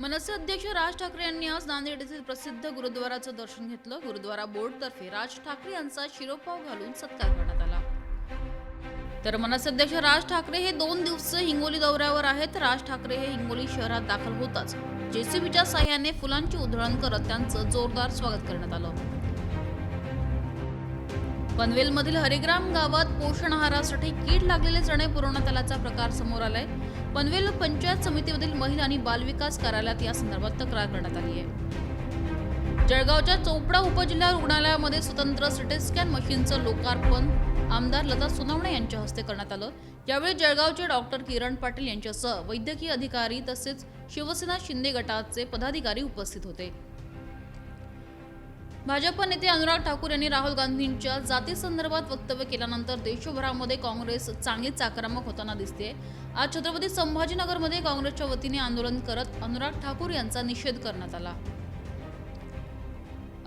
मनसे अध्यक्ष राज ठाकरे यांनी आज नांदेड येथील प्रसिद्ध गुरुद्वाराचं दर्शन घेतलं. गुरुद्वारा बोर्डतर्फे राज ठाकरे यांचा शिरोपाव घालून सत्कार करण्यात आला. तर मनसे अध्यक्ष राज ठाकरे हे दोन दिवसीय हिंगोली दौऱ्यावर आहेत. राज ठाकरे हे हिंगोली शहरात दाखल होताच. जेसीबीच्या साह्याने फुलांची उधळण करत त्यांचं जोरदार स्वागत करण्यात आलं. पनवेलमधील हरिग्राम गावात पोषण आहारासाठी कीड लागलेले चणे पुरवण्यात आल्याचा प्रकार समोर आलाय. पनवेल पंचायत समितीमधील महिला आणि बालविकास कार्यालयात या संदर्भात तक्रार करण्यात आली आहे. जळगावच्या चोपडा उपजिल्हा रुग्णालयामध्ये स्वतंत्र सिटी स्कॅन मशीनचं लोकार्पण आमदार लता सोनवणे यांच्या हस्ते करण्यात आलं. यावेळी जळगावचे डॉक्टर किरण पाटील यांच्यासह वैद्यकीय अधिकारी तसेच शिवसेना शिंदे गटाचे पदाधिकारी उपस्थित होते. भाजप नेते अनुराग ठाकूर यांनी राहुल गांधींच्या जाती संदर्भात वक्तव्य केल्यानंतर देशभरामध्ये काँग्रेस चांगलीच आक्रमक होताना दिसते आज छत्रपती संभाजीनगरमध्ये काँग्रेसच्या वतीने आंदोलन करत अनुराग ठाकूर यांचा निषेध करण्यात आला.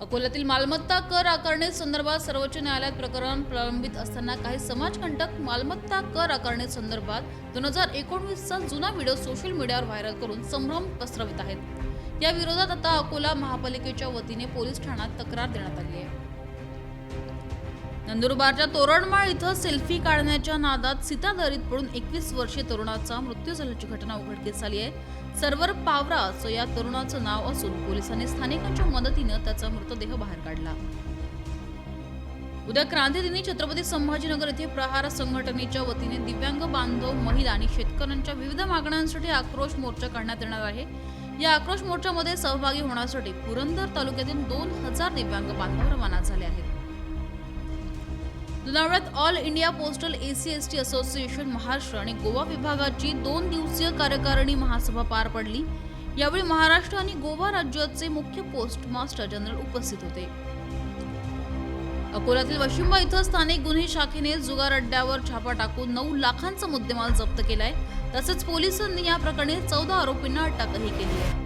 अकोल्यातील मालमत्ता कर आकारणी संदर्भात सर्वोच्च न्यायालयात प्रकरण प्रलंबित असताना काही समाजकंटक मालमत्ता कर आकारणी संदर्भात दोन हजार एकोणवीसचा जुना व्हिडिओ सोशल मीडियावर व्हायरल करून संभ्रम पसरवित आहेत. या विरोधात आता अकोला महापालिकेच्या वतीने पोलीस ठाण्यात तक्रार देण्यात आली आहे. नंदुरबारच्या तोरणमाळ इथं सेल्फी काढण्याच्या नादात सीतादरीत पडून एकवीस वर्षीय तरुणाचा मृत्यू झाल्याची घटना उघडकीस आली आहे. सर्वर पावरा असं या तरुणाचं नाव असून पोलिसांनी स्थानिकांच्या मदतीनं त्याचा मृतदेह बाहेर काढला. उद्या क्रांतीदिनी छत्रपती संभाजीनगर येथे प्रहार संघटनेच्या वतीने दिव्यांग बांधव महिला आणि शेतकऱ्यांच्या विविध मागण्यांसाठी आक्रोश मोर्चा काढण्यात येणार आहे. या आक्रोश मोर्चामध्ये सहभागी होण्यासाठी पुरंदर तालुक्यातील दोन हजार दिव्यांग बांधव रवाना झाले आहेत. लोणावळ्यात all India postal SC S T association Maharashtra आणि गोवा विभागाची दोन दिवसीय कार्यकारिणी महासभा पार पडली. यावेळी महाराष्ट्र आणि गोवा राज्याचे मुख्य पोस्ट मास्टर जनरल उपस्थित होते. अकोल्यातील वशिंबा इथं स्थानिक गुन्हे शाखेने जुगार अड्ड्यावर छापा टाकून नऊ लाखांचा मुद्देमाल जप्त केलाय. तसेच पोलिसांनी या प्रकरणी चौदा आरोपींना अटकही केली आहे.